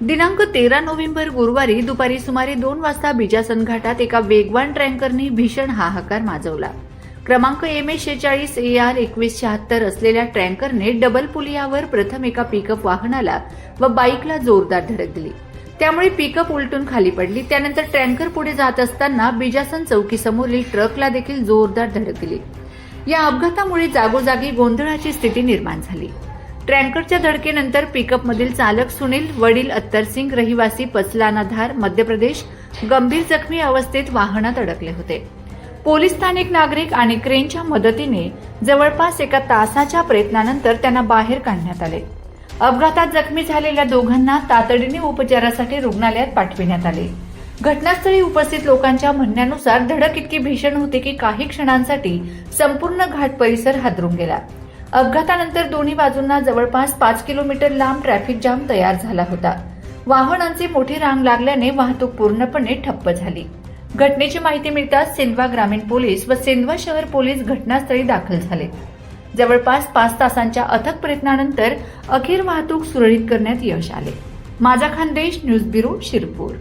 दिनांक तेरा नोव्हेंबर गुरुवारी दुपारी सुमारे दोन वाजता बिजासन घाटात एका वेगवान ट्रँकरने भीषण हाहाकार माजवला. क्रमांक एम एस शेचाळीस ए आर एकवीस शहात्तर असलेल्या ट्रँकरने डबल पुलियावर प्रथम एका पिकअप वाहनाला व बाईकला जोरदार धडक दिली. त्यामुळे पिकअप उलटून खाली पडली. त्यानंतर ट्रँकर पुढे जात असताना बिजासन चौकीसमोरील ट्रकला देखील जोरदार धडक दिली. या अपघातामुळे जागोजागी गोंधळाची स्थिती निर्माण झाली. ट्रँकरच्या धडकेनंतर पिकअपमधील चालक सुनील वडील अत्तरसिंग रहिवासी पचलानाधार मध्य प्रदेश गंभीर जखमी अवस्थेत वाहनात अडकले होते. पोलीस स्थानिक नागरिक आणि क्रेनच्या मदतीने जवळपास एका तासाच्या प्रयत्नानंतर त्यांना बाहेर काढण्यात आले. अपघातात जखमी झालेल्या दोघांना तातडीने उपचारासाठी रुग्णालयात पाठविण्यात आले. घटनास्थळी उपस्थित लोकांच्या म्हणण्यानुसार धडक इतकी भीषण होती की काही क्षणांसाठी संपूर्ण घाट परिसर हादरून गेला. अपघातानंतर दोन्ही बाजूंना जवळपास पाच किलोमीटर लांब ट्रॅफिक जाम तयार झाला होता. वाहनांची मोठी रांग लागल्याने वाहतूक पूर्णपणे ठप्प झाली. घटनेची माहिती मिळताच सिंधवा ग्रामीण पोलीस व सिंधवा शहर पोलीस घटनास्थळी दाखल झाले. जवळपास पाच तासांच्या अथक प्रयत्नानंतर अखेर वाहतूक सुरळीत करण्यात यश आले. माझा खानदेश न्यूज ब्युरो शिरपूर.